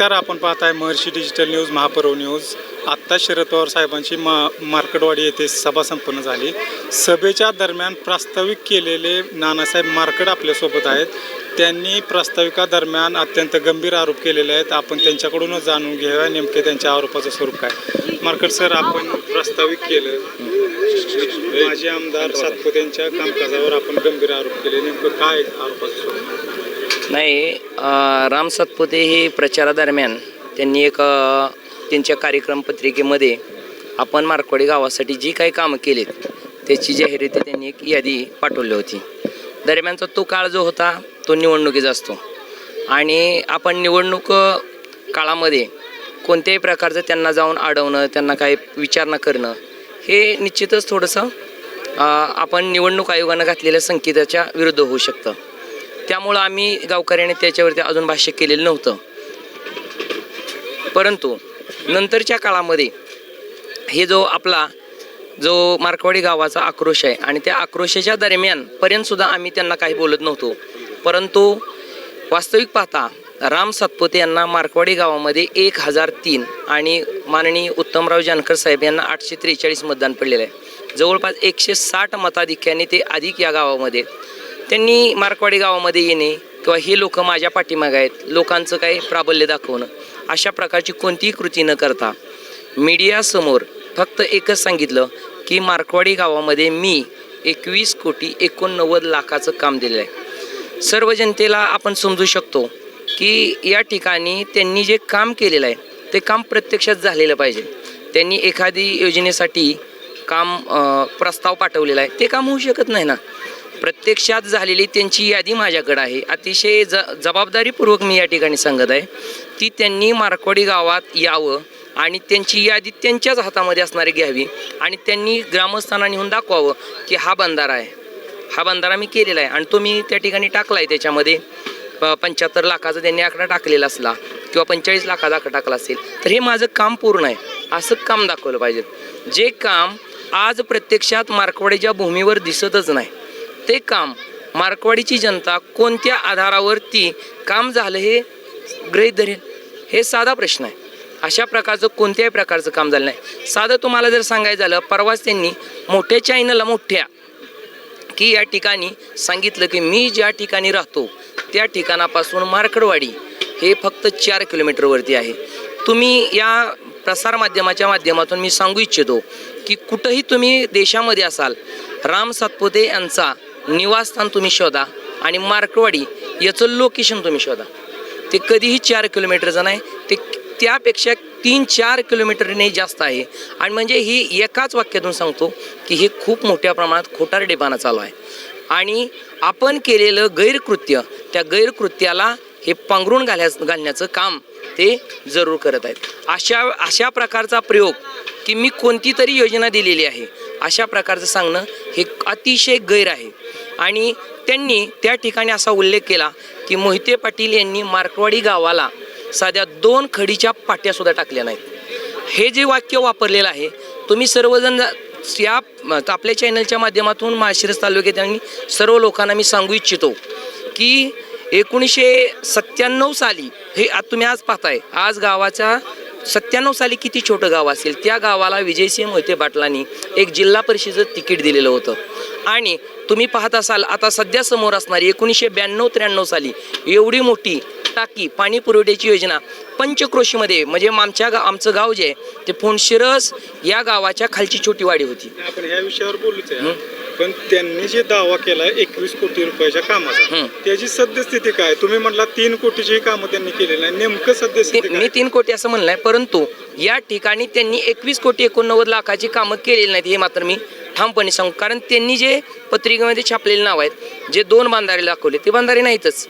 नमस्कार आपण पाहताय महर्षी डिजिटल न्यूज महापर्व न्यूज आत्ता शरद पवार साहेबांची मा मार्कडवाडी येथे सभा संपन्न झाली. सभेच्या दरम्यान प्रास्ताविक केलेले नानासाहेब मार्कड आपल्यासोबत आहेत. त्यांनी प्रास्ताविकादरम्यान अत्यंत गंभीर आरोप केलेले आहेत. आपण त्यांच्याकडूनच जाणून घेऊया नेमके त्यांच्या आरोपाचं स्वरूप काय. मार्कड सर आपण प्रास्ताविक केलं. माजी आमदार सातपुतेंच्या कामकाजावर आपण गंभीर आरोप केले. नेमकं काय आरोपाचं नाही राम सातपुते हे प्रचारादरम्यान त्यांनी एक त्यांच्या कार्यक्रम पत्रिकेमध्ये आपण मारकवाडी गावासाठी जी काही कामं केलीत त्याची जाहिराती त्यांनी एक यादी पाठवली होती. दरम्यानचा तो काळ जो होता तो निवडणुकीचा असतो. आणि आपण निवडणूक काळामध्ये कोणत्याही प्रकारचं त्यांना जाऊन अडवणं त्यांना काही विचारणा करणं हे निश्चितच थोडंसं आपण निवडणूक आयोगानं घातलेल्या संकेताच्या विरुद्ध होऊ शकतं. त्यामुळं आम्ही गावकऱ्याने त्याच्यावरती अजून भाष्य केलेलं नव्हतं. परंतु नंतरच्या काळामध्ये हे जो आपला जो मार्कवाडी गावाचा आक्रोश आहे आणि त्या आक्रोशाच्या दरम्यान पर्यंत सुद्धा आम्ही त्यांना काही बोलत नव्हतो. परंतु वास्तविक पाहता राम सातपुते यांना मार्कवाडी गावामध्ये एक हजार तीन आणि माननीय उत्तमराव जानकर साहेब यांना आठशे त्रेचाळीस मतदान पडलेलं आहे. जवळपास एकशे साठ मताधिक्याने ते अधिक या गावामध्ये त्यांनी मार्कवाडी गावामध्ये येणे किंवा हे लोक माझ्या पाठीमागे आहेत लोकांचं काही प्राबल्य दाखवणं अशा प्रकारची कोणतीही कृती न करता मीडियासमोर फक्त एकच सांगितलं की मार्कवाडी गावामध्ये मी एकवीस कोटी एकोणनव्वद लाखाचं काम दिलेलं आहे. सर्व जनतेला आपण समजू शकतो की या ठिकाणी त्यांनी जे काम केलेलं आहे ते काम प्रत्यक्षात झालेलं पाहिजे. त्यांनी एखादी योजनेसाठी काम प्रस्ताव पाठवलेला आहे ते काम होऊ शकत नाही ना. प्रत्यक्षात झालेली त्यांची यादी माझ्याकडे आहे. अतिशय ज जबाबदारीपूर्वक मी या ठिकाणी सांगत आहे. ती त्यांनी मारकवाडी गावात यावं आणि त्यांची यादी त्यांच्याच हातामध्ये असणारी घ्यावी आणि त्यांनी ग्रामस्थांना नेऊन दाखवावं की हा बंधारा आहे. हा बंधारा मी केलेला आहे आणि तो मी त्या ठिकाणी टाकला आहे त्याच्यामध्ये पंच्याहत्तर लाखाचा त्यांनी आकडा टाकलेला असला किंवा पंचेचाळीस लाखाचा आकडा टाकला असेल तर हे माझं काम पूर्ण आहे. असं काम दाखवलं पाहिजे. जे काम आज प्रत्यक्षात मार्कवाडीच्या भूमीवर दिसतच नाही. ते काम मार्कवाडीची जनता कोणत्या आधारावरती काम झालं हे गृहीत धरेल हे साधा प्रश्न आहे. अशा प्रकारचं कोणत्याही प्रकारचं काम झालं नाही. साधं तुम्हाला जर सांगायचं झालं परवाच त्यांनी मोठ्या चायनाला मोठ्या की या ठिकाणी सांगितलं की मी ज्या ठिकाणी राहतो त्या ठिकाणापासून मार्कडवाडी हे फक्त चार किलोमीटरवरती आहे. तुम्ही या प्रसारमाध्यमाच्या माध्यमातून मी सांगू इच्छितो की कुठंही तुम्ही देशामध्ये असाल राम सातपुते यांचा निवासस्थान तुम्ही शोधा आणि मार्कवाडी याचं लोकेशन तुम्ही शोधा. ते कधीही चार किलोमीटरचं नाही ते त्यापेक्षा तीन चार किलोमीटरने जास्त आहे. आणि म्हणजे ही एकाच वाक्यातून सांगतो की हे खूप मोठ्या प्रमाणात खोटारडेपणा चालू आहे. आणि आपण केलेलं गैरकृत्य त्या गैरकृत्याला हे पांघरून घाल्या घालण्याचं काम ते जरूर करत आहेत. अशा अशा प्रकारचा प्रयोग की मी कोणती तरी योजना दिलेली आहे अशा प्रकारचं सांगणं हे अतिशय गैर आहे. आणि त्यांनी त्या ठिकाणी असा उल्लेख केला की मोहिते पाटील यांनी मार्कवाडी गावाला साध्या दोन खडीच्या पाट्यासुद्धा टाकल्या नाहीत. हे जे वाक्य वापरलेलं आहे तुम्ही सर्वजण या आपल्या चॅनलच्या माध्यमातून माळशिरस तालुक्यात सर्व लोकांना मी सांगू इच्छितो की एकोणीसशे सत्त्याण्णव साली हे आज तुम्ही आज पाहताय आज गावाच्या सत्त्याण्णव साली किती छोटं गाव असेल त्या गावाला विजयसिंह मोहिते पाटलांनी एक जिल्हा परिषदेचं तिकीट दिलेलं होतं. आणि तुम्ही पाहत असाल आता सध्या समोर असणारी एकोणीसशे ब्याण्णव त्र्याण्णव साली एवढी मोठी टाकी पाणी पुरवठ्याची योजना पंचक्रोशीमध्ये म्हणजे आमच्या गा आमचं गाव जे आहे ते फोनशिरस या गावाच्या खालची छोटी वाडी होती. आपण ह्या विषयावर बोलूच आहे. पण त्यांनी जे दावा केलाय एकवीस कोटी रुपयाच्या कामाचा. त्याची सद्यस्थिती काय? तुम्ही म्हटला तीन कोटीची कामं त्यांनी केलेली नाही. नेमकं सद्यस्थिती मी? तीन कोटी असं म्हणलं आहे परंतु या ठिकाणी त्यांनी एकवीस कोटी एकोणनव्वद लाखाची कामं केलेली नाहीत हे मात्र मी ठामपणे सांगू. कारण त्यांनी जे पत्रिकेमध्ये छापलेले नाव आहेत जे दोन बांधारे दाखवले ते बांधारे नाहीतच.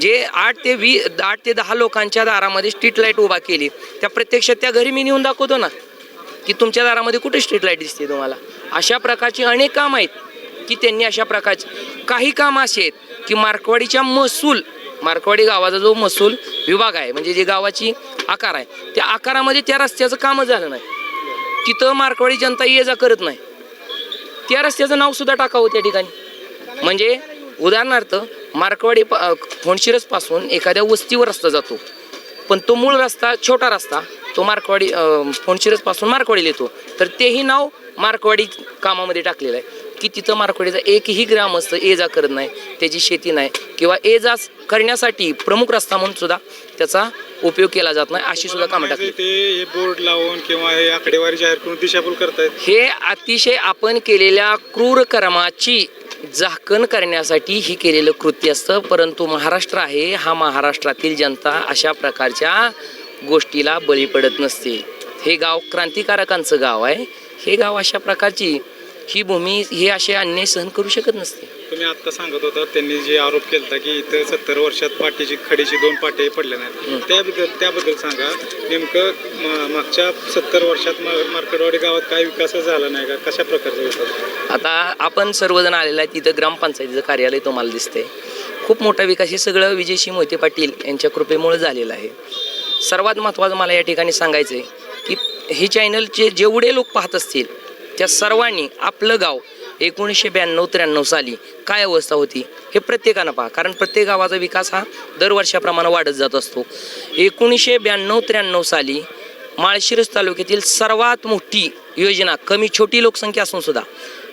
जे आठ ते वी आठ ते दहा लोकांच्या दारामध्ये स्ट्रीट लाइट उभा केली त्या प्रत्यक्षात त्या घरी मी नेऊन दाखवतो ना की तुमच्या दारामध्ये कुठे स्ट्रीट लाइट दिसते तुम्हाला? अशा प्रकारची अनेक काम आहेत की त्यांनी अशा प्रकारचे काही काम असे आहेत की मार्कवाडीच्या महसूल मार्कवाडी गावाचा जो महसूल विभाग आहे म्हणजे जे गावाची आकार आहे त्या आकारामध्ये त्या रस्त्याचं कामच झालं नाही. तिथं मार्कवाडी जनता ये जा करत नाही. त्या रस्त्याचं नाव सुद्धा टाकावं त्या ठिकाणी. म्हणजे उदाहरणार्थ मार्कवाडी प- अ, एखाद्या वस्तीवर रस्ता जातो. पण तो मूळ रस्ता छोटा रस्ता तो मार्कवाडी फोनशिरसपासून मार्कवाडीला येतो. तर तेही नाव मार्कवाडी कामामध्ये टाकलेलं आहे. की तिथं मार्कवाडीचा एकही ग्रामस्थ ये जा करत नाही त्याची शेती नाही. किंवा ये जा करण्यासाठी प्रमुख रस्ता म्हणून सुद्धा त्याचा उपयोग केला जात नाही अशी सुद्धा कामं टाकली. ते हे बोर्ड लावून किंवा हे आकडेवारी जाहीर करून दिशाभूल करतायत? हे अतिशय आपण केलेल्या क्रूर कर्माची झाकण करण्यासाठी ही केलेलं कृत्य असतं परंतु महाराष्ट्र आहे हा महाराष्ट्रातील जनता अशा प्रकारच्या गोष्टीला बळी पडत नसते. हे गाव क्रांतिकारकांचं गाव आहे हे गाव अशा प्रकारची ही भूमी हे असे अन्याय सहन करू शकत नसते. तुम्ही आता सांगत होता त्यांनी जे आरोप केला की इथं सत्तर वर्षात पाठीची खडीची दोन पाटे पडल्या नाहीत. त्याबद्दल त्याबद्दल सांगा नेमकं मागच्या सत्तर वर्षात म- मार्कडवाडी गावात काय विकास झाला नाही का? कशा प्रकारचा विकास? आता आपण सर्वजण आलेला आहे तिथं ग्रामपंचायतीचं कार्यालय तुम्हाला दिसते खूप मोठा विकास हे सगळं विजयसिंह मोहिते पाटील यांच्या कृपेमुळे झालेलं आहे. सर्वात महत्त्वाचं मला या ठिकाणी सांगायचं आहे की हे चॅनलचे जेवढे लोक पाहत असतील त्या सर्वांनी आपलं गाव एकोणीसशे ब्याण्णव त्र्याण्णव साली काय अवस्था होती हे प्रत्येकानं पहा. कारण प्रत्येक गावाचा विकास हा दरवर्षाप्रमाणे वाढत जात असतो. एकोणीसशे ब्याण्णव त्र्याण्णव साली माळशिरस तालुक्यातील सर्वात मोठी योजना कमी छोटी लोकसंख्या असून सुद्धा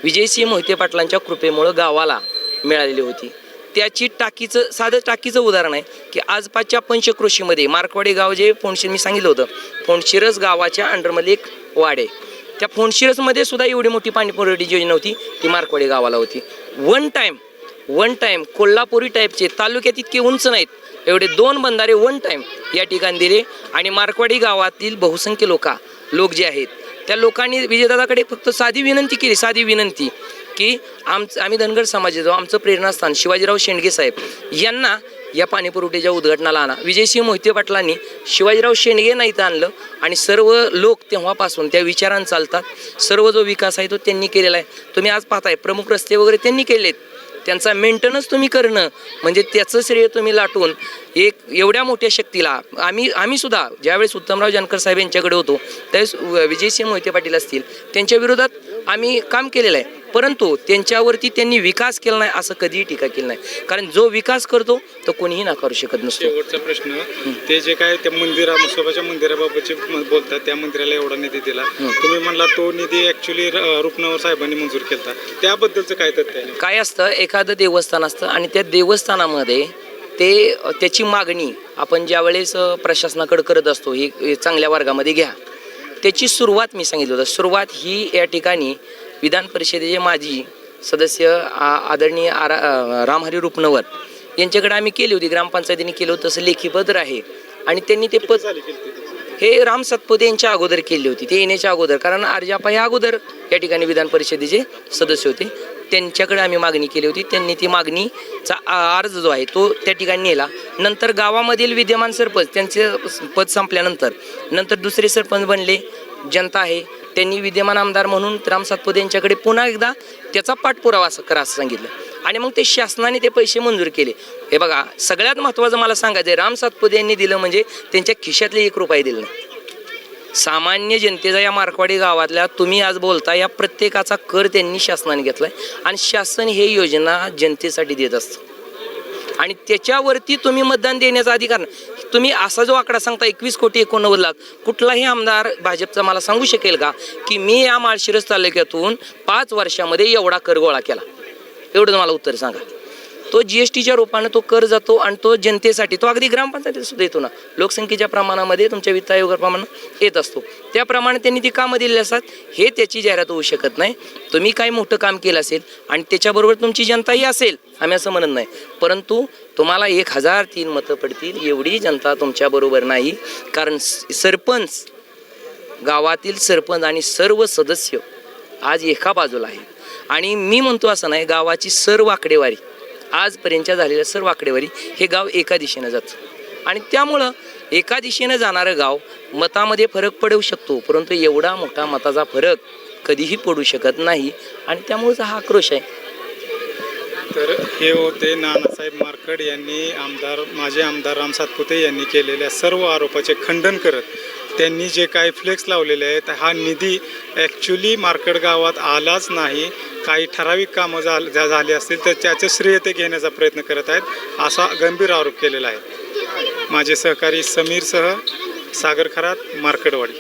विजयसिंह मोहिते पाटलांच्या कृपेमुळं गावाला मिळालेली होती. त्याची टाकीचं साधं टाकीचं उदाहरण आहे की आजपासच्या पंचक्रोशीमध्ये मार्कवाडी गाव जे फोनशिर मी सांगितलं होतं फोणशिरस गावाच्या अंडरमध्ये एक वाड आहे. त्या फोनशिरसमध्ये सुद्धा एवढी मोठी पाणी योजना होती ती मार्कवाडी गावाला होती. One time one time Kolhapuri टाईपचे तालुक्यात इतके उंच नाहीत एवढे दोन बंधारे वन टाईम या ठिकाणी दिले. आणि मार्कवाडी गावातील बहुसंख्य लोका लोक जे आहेत त्या लोकांनी विजयदादाकडे फक्त साधी विनंती केली साधी विनंती. की आमचं आम्ही धनगर समाजाचं आमचं प्रेरणास्थान शिवाजीराव शेंडगे साहेब यांना या पाणीपुरवठ्याच्या उद्घाटनाला आणा. विजयसिंह मोहिते पाटलांनी शिवाजीराव शेंडगे नाही तर आणलं आणि सर्व लोक तेव्हापासून त्या विचारानं चालतात. सर्व जो विकास आहे तो त्यांनी केलेला आहे. तुम्ही आज पाहताय प्रमुख रस्ते वगैरे त्यांनी केले आहेत त्यांचा मेंटेनन्स तुम्ही करणं म्हणजे त्याचं श्रेय तुम्ही लाटून एक एवढ्या मोठ्या शक्तीला आम्ही आम्हीसुद्धा ज्यावेळेस उत्तमराव जानकर साहेब यांच्याकडे होतो त्यावेळेस व- विजयसिंह मोहिते पाटील असतील त्यांच्या विरोधात आम्ही काम केलेलं आहे. परंतु त्यांच्यावरती त्यांनी विकास केला नाही असं कधीही टीका केली नाही. कारण जो विकास करतो तो कोणीही नाकारू शकत नसतो. शेवटचा प्रश्न ते जे काय त्या मंदिरा म्हसोबाच्या मंदिराबाबतचे बोलतात त्या मंदिराला एवढा निधी दिला. तुम्ही म्हणला तो निधी ऍक्च्युली रुपनवर साहेबांनी मंजूर केला त्याबद्दलचं काय तथ्य आहे? काय असतं एखादं देवस्थान असतं आणि त्या देवस्थानामध्ये ते त्याची मागणी आपण ज्या वेळेस अ, प्रशासनाकडे करत असतो ही ही चांगल्या वर्गामध्ये घ्या. त्याची सुरुवात मी सांगितलं होतं. सुरुवात ही या ठिकाणी विधान परिषदेचे माजी सदस्य आ- आदरणीय आरा रामहरी रुपनवर यांच्याकडे आम्ही केली होती ग्रामपंचायतीने केलं होतं तसं लेखीपत्र आहे. आणि त्यांनी ते पद हे राम सतपुते यांच्या अगोदर केली होती ते येण्याच्या अगोदर. कारण अर्जापा ह्या अगोदर या ठिकाणी विधान परिषदेचे सदस्य होते. त्यांच्याकडे आम्ही मागणी केली होती त्यांनी ती मागणीचा अर्ज जो आहे तो त्या ठिकाणी नेला. नंतर गावामधील विद्यमान सरपंच त्यांचे पद संपल्यानंतर नंतर दुसरे सरपंच बनले जनता आहे. त्यांनी विद्यमान आमदार म्हणून राम सातपुते यांच्याकडे पुन्हा एकदा त्याचा पाठपुरावा असं करा असं सांगितलं. आणि मग ते शासनाने ते पैसे मंजूर केले. हे बघा सगळ्यात महत्त्वाचं मला सांगायचं आहे राम सातपुते यांनी दिलं म्हणजे त्यांच्या खिशातले एक रुपये दिले नाही. सामान्य जनतेचा या मार्कवाडी गावातल्या तुम्ही आज बोलता या प्रत्येकाचा कर त्यांनी शासनाने घेतला आहे आणि शासन हे योजना जनतेसाठी देत असतं. आणि त्याच्यावरती तुम्ही मतदान देण्याचा अधिकार नाही. तुम्ही असा जो आकडा सांगता एकवीस कोटी एकोणनव्वद लाख कुठलाही आमदार भाजपचा मला सांगू शकेल का की मी या माळशिरस तालुक्यातून पाच वर्षामध्ये एवढा कर गोळा केला? एवढं मला उत्तर सांगा. तो जी एस टीच्या रूपाने तो कर जातो आणि तो जनतेसाठी तो अगदी ग्रामपंचायतीत सुद्धा येतो ना. लोकसंख्येच्या प्रमाणामध्ये तुमच्या वित्त आयोगाप्रमाणे येत असतो. त्याप्रमाणे त्यांनी ती कामं दिलेली असतात. हे त्याची जाहिरात होऊ शकत नाही. तुम्ही काही मोठं काम केलं असेल आणि त्याच्याबरोबर तुमची जनताही असेल आम्ही असं म्हणत नाही. परंतु तुम्हाला एक हजार तीन मतं पडतील एवढी जनता तुमच्याबरोबर नाही. कारण सरपंच गावातील सरपंच आणि सर्व सदस्य आज एका बाजूला आहे आणि मी म्हणतो असं नाही गावाची सर्व आकडेवारी आजपर्यंतच्या झालेल्या सर्व आकडेवारी हे गाव एका दिशेनं जातं. आणि त्यामुळं एका दिशेनं जाणारं गाव मतामध्ये फरक पडू शकतो. परंतु एवढा मोठा मताचा फरक कधीही पडू शकत नाही. आणि त्यामुळेच हा आक्रोश आहे. तर हे होते नानासाहेब मार्कड यांनी आमदार माजी आमदार राम सातपुते यांनी केलेल्या सर्व आरोपाचे खंडन करत त्यांनी जे काही फ्लेक्स लावलेले आहेत हा निधी ॲक्च्युली मार्कड गावात आलाच नाही. काही ठराविक कामं जा झा- झाली असतील तर त्याचं श्रेय ते घेण्याचा प्रयत्न करत आहेत असा गंभीर आरोप केलेला आहे. माझे सहकारी समीरसह सागर खरात मार्कडवाडी